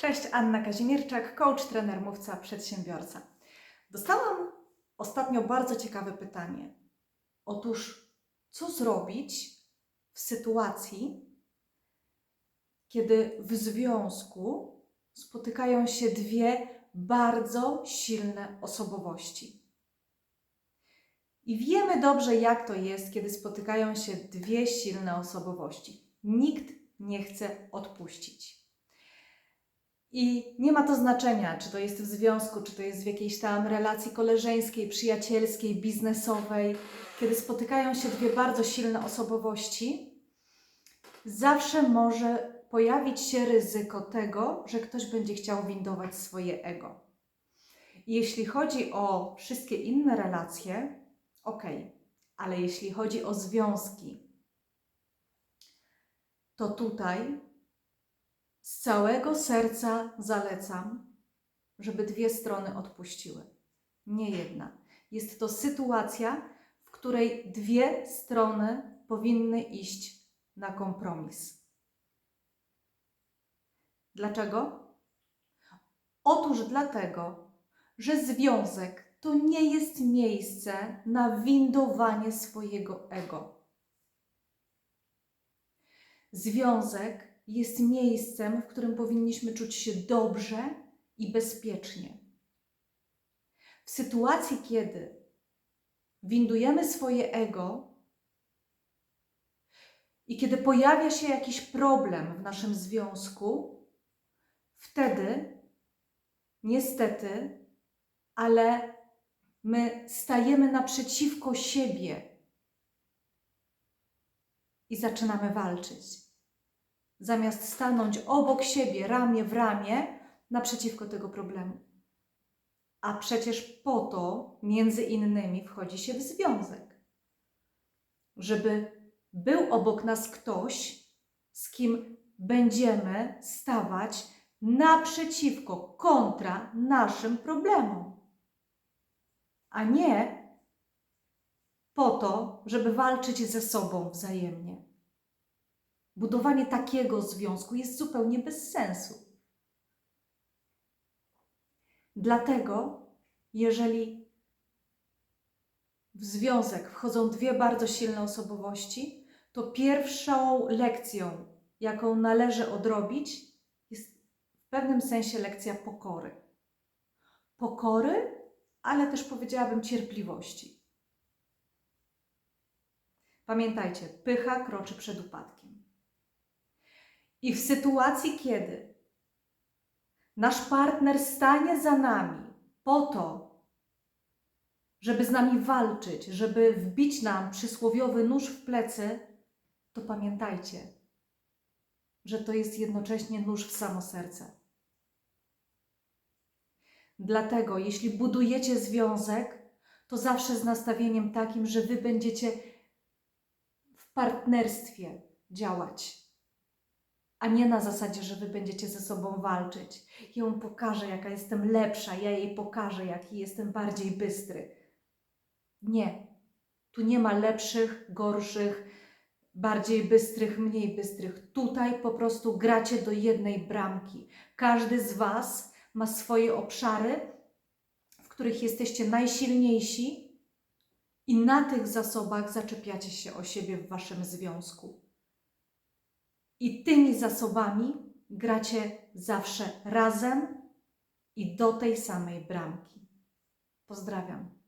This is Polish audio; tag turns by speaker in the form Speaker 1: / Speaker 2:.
Speaker 1: Cześć, Anna Kazimierczak, coach, trener, mówca, przedsiębiorca. Dostałam ostatnio bardzo ciekawe pytanie. Otóż, co zrobić w sytuacji, kiedy w związku spotykają się dwie bardzo silne osobowości? I wiemy dobrze, jak to jest, kiedy spotykają się dwie silne osobowości. Nikt nie chce odpuścić. I nie ma to znaczenia, czy to jest w związku, czy to jest w jakiejś tam relacji koleżeńskiej, przyjacielskiej, biznesowej. Kiedy spotykają się dwie bardzo silne osobowości, zawsze może pojawić się ryzyko tego, że ktoś będzie chciał windować swoje ego. Jeśli chodzi o wszystkie inne relacje, ok, ale jeśli chodzi o związki, to tutaj z całego serca zalecam, żeby dwie strony odpuściły. Nie jedna. Jest to sytuacja, w której dwie strony powinny iść na kompromis. Dlaczego? Otóż dlatego, że związek to nie jest miejsce na windowanie swojego ego. Związek jest miejscem, w którym powinniśmy czuć się dobrze i bezpiecznie. W sytuacji, kiedy windujemy swoje ego i kiedy pojawia się jakiś problem w naszym związku, wtedy niestety, ale my stajemy naprzeciwko siebie i zaczynamy walczyć zamiast stanąć obok siebie, ramię w ramię, naprzeciwko tego problemu. A przecież po to, między innymi, wchodzi się w związek. Żeby był obok nas ktoś, z kim będziemy stawać naprzeciwko, kontra naszym problemom. A nie po to, żeby walczyć ze sobą wzajemnie. Budowanie takiego związku jest zupełnie bez sensu. Dlatego, jeżeli w związek wchodzą dwie bardzo silne osobowości, to pierwszą lekcją, jaką należy odrobić, jest w pewnym sensie lekcja pokory. Pokory, ale też powiedziałabym cierpliwości. Pamiętajcie, pycha kroczy przed upadkiem. I w sytuacji, kiedy nasz partner stanie za nami po to, żeby z nami walczyć, żeby wbić nam przysłowiowy nóż w plecy, to pamiętajcie, że to jest jednocześnie nóż w samo serce. Dlatego, jeśli budujecie związek, to zawsze z nastawieniem takim, że wy będziecie w partnerstwie działać a nie na zasadzie, że wy będziecie ze sobą walczyć. Ją pokażę, jaka jestem lepsza, ja jej pokażę, jaki jestem bardziej bystry. Nie. Tu nie ma lepszych, gorszych, bardziej bystrych, mniej bystrych. Tutaj po prostu gracie do jednej bramki. Każdy z Was ma swoje obszary, w których jesteście najsilniejsi, i na tych zasobach zaczepiacie się o siebie w Waszym związku i tymi zasobami gracie zawsze razem i do tej samej bramki. Pozdrawiam.